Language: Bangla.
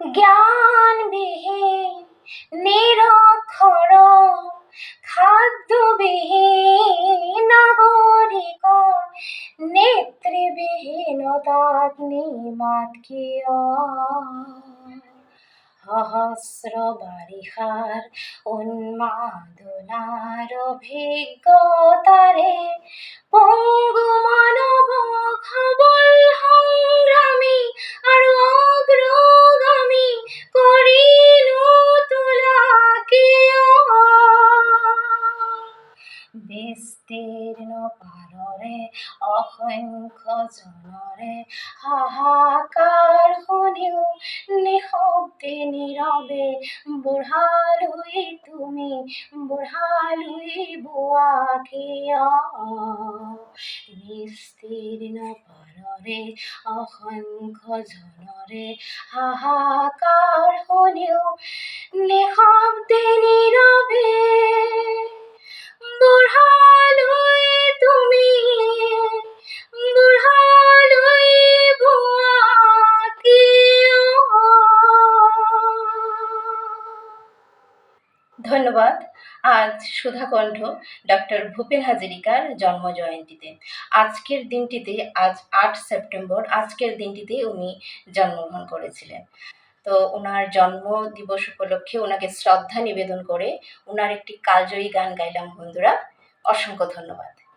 জ্ঞানবিহীন নিরক্ষর খাদ্যবিহীন নাগরিক নেতৃবিহীনতাত নিমাত কিয় সহস্র বাৰিষাৰ উন্মাদনাৰ অভিজ্ঞতাৰে পংগু বিস্তীৰ্ণ পাৰৰে অসংখ্য জনৰে হাহাকাৰ শুনিও নিশব্দে নীৰৱে বুঢ়ালৈ তুমি বুঢ়ালৈ বোৱা কিয় বিস্তীৰ্ণ পাৰৰে অসংখ্য জনৰে হাহাকাৰ শুনিও ধন্যবাদ। আজ সুধাকণ্ঠ ডক্টর ভূপেন হাজারিকার জন্ম জয়ন্তীতে আজকের দিনটিতে, আজ আট সেপ্টেম্বর, আজকের দিনটিতে উনি জন্মগ্রহণ করেছিলেন। তো ওনার জন্ম দিবস উপলক্ষে ওনাকে শ্রদ্ধা নিবেদন করে ওনার একটি কালজয়ী গান গাইলাম বন্ধুরা। অসংখ্য ধন্যবাদ।